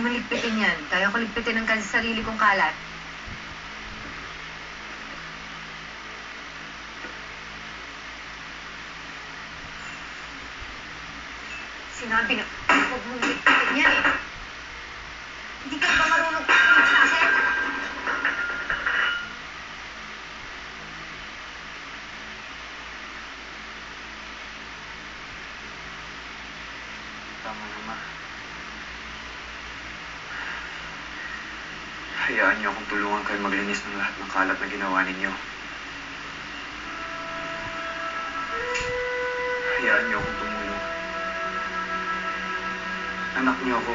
Huwag mo ligpitin yan. Kaya ko ligpitin ang sarili kong kalat. Sinabi na, huwag mong ligpitin yan eh. Hindi ka ba marunong sa akin? Tama na, ma. Hayaan niyo akong tulungan kayo maglinis ng lahat ng kalat na ginawa ninyo. Hayaan niyo akong tumulong. Anak niyo ako.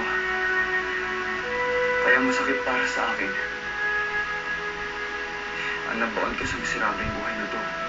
Kaya masakit para sa akin. Ang nabaon ko sa miserabling buhay na to.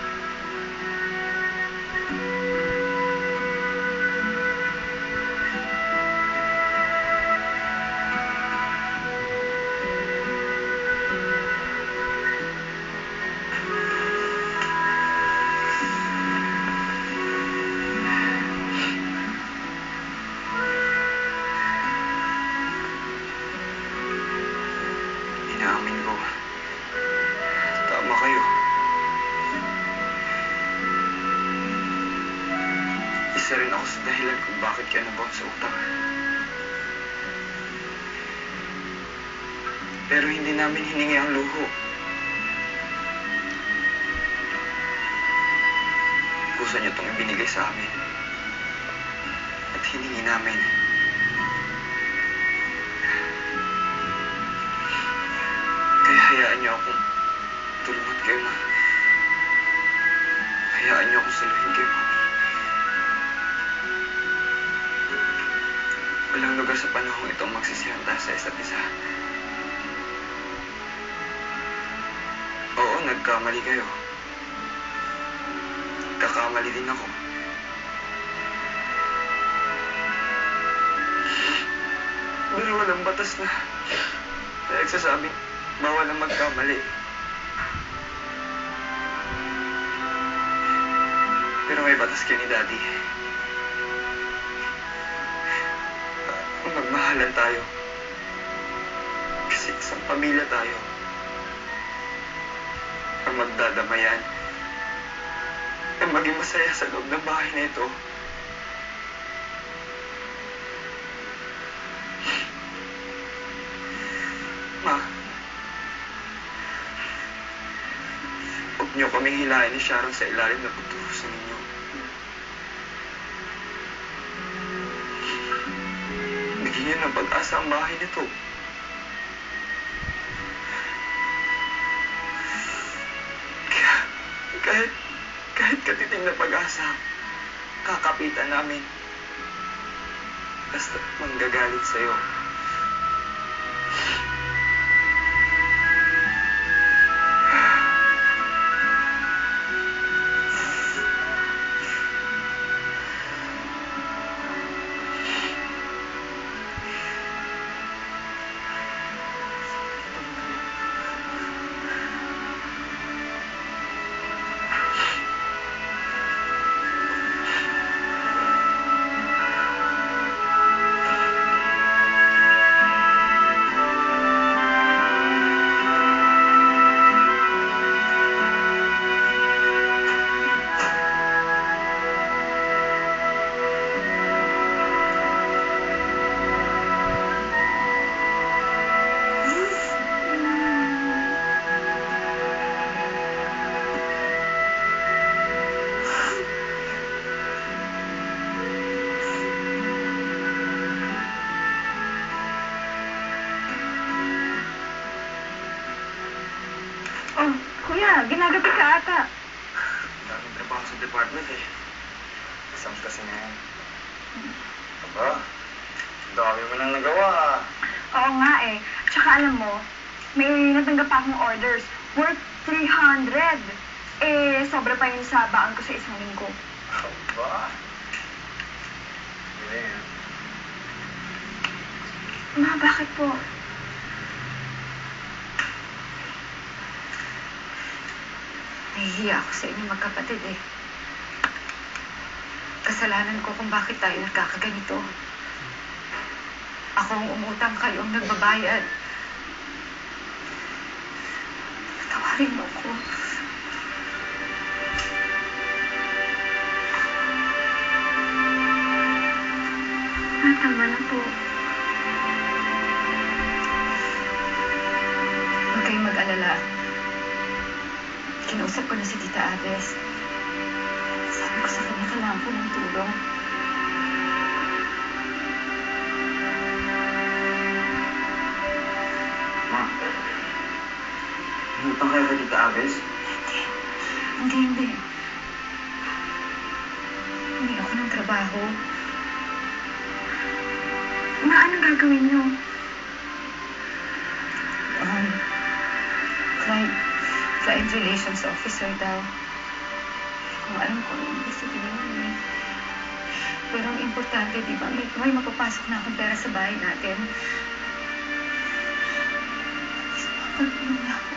Isa rin ako sa dahilan kung bakit kayo nabaon sa utang. Pero hindi namin hiningi ang luho. Kusa niyo itong ibinigay sa amin. At hiningi namin. Kaya hayaan niyo akong tulungan kayo, ma. Hayaan niyo akong saluhin kayo, mami. Walang lugar sa panahon itong magsisihan tayo sa isa't isa. Oo, nagkamali kayo. Kakamali din ako. Pero walang batas na nagsasabing bawal ang magkamali. Pero may batas kayo ni Daddy. Magmahalan tayo. Kasi isang pamilya tayo. Ang magdadamayan. Ang maging masaya sa loob ng bahay na ito. Ma. Huwag niyo kaming hilahin ni Sharon sa ilalim na pagturusan ninyo. Bigyan niyo ng pag-asa ang bahay nito. Kaya, kahit, kahit katiting na pag-asa, kakapitan namin. Basta manggagalit sa'yo. Kuya, ginagabi ka ata. Daming trabaho sa department eh. Exams kasi ngayon. Aba, dami mo nang nagawa. Oo nga eh. Tsaka alam mo, may natanggap akong orders worth 300. Eh, sobra pa yun sa baon ko sa isang linggo. Aba. Galing. Ma, bakit po? Nahihiya ako sa inyo magkapatid eh. Kasalanan ko kung bakit tayo nagkakaganito. Ako ang umutang kayo ang nagbabayad. Patawarin mo ko. Ah, tama na po. Huwag kayong mag-alala. Kinausap ko na si Tita Aves. Sabi ko sa kanya, kailangan ko ng tulong. Ma, umutang kayo kay Tita Aves? Hindi. Hindi, hindi. Hindi ako ng trabaho. Ma, anong gagawin niyo? Client relations officer daw. Ko alam kung ano gusto ko yun. Pero ang importante, di ba, may, may mapapasok na akong pera sa bahay natin. Sumapagpulong na ako.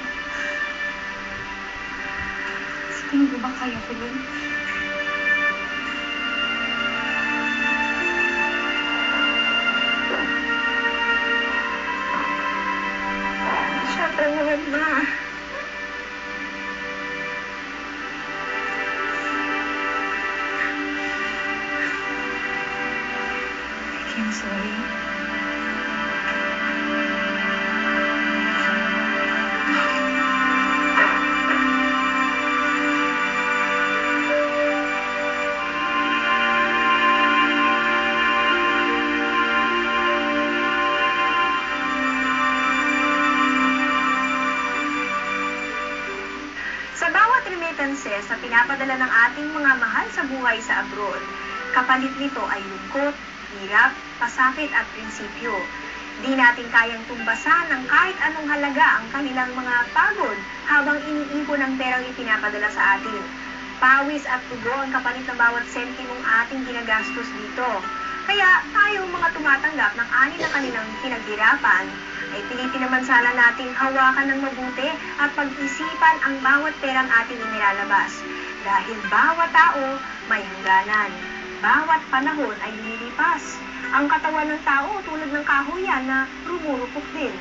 Sa tingin ba kaya ko yun? I'm sorry. Sa bawat remittances na pinapadala ng ating mga mahal sa buhay sa abroad, kapalit nito ay lungkot, hirap, pasakit at prinsipyo. Di natin kayang tumbasan ng kahit anong halaga ang kanilang mga pagod habang iniipon ang perang ipinapadala sa atin. Pawis at tugo ang kapalit ng bawat sentimong ating ginagastos dito. Kaya tayong mga tumatanggap ng ani na kanilang pinaghirapan, ay pilitin naman sana nating hawakan ng mabuti at pag-isipan ang bawat perang ating inilalabas. Dahil bawat tao may hangganan. Bawat panahon ay lumilipas. Ang katawan ng tao tulad ng kahuyan na rumurupok din.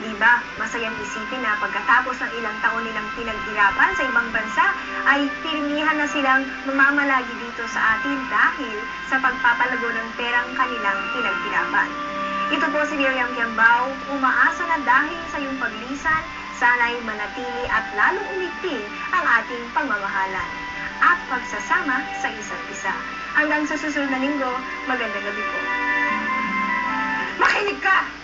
Di ba, masayang isipin na pagkatapos ng ilang taon nilang pinaghirapan sa ibang bansa, ay pirmihan na silang mamamalagi dito sa atin dahil sa pagpapalago ng perang kanilang pinaghirapan. Ito po si Miriam Kiambao, umaasa na dahil sa iyong paglisan, sana'y manatili at lalong umigting ang ating pagmamahalan at pagsasama sa isa't isa. Hanggang sa susunod na linggo, magandang gabi po. Makinig ka!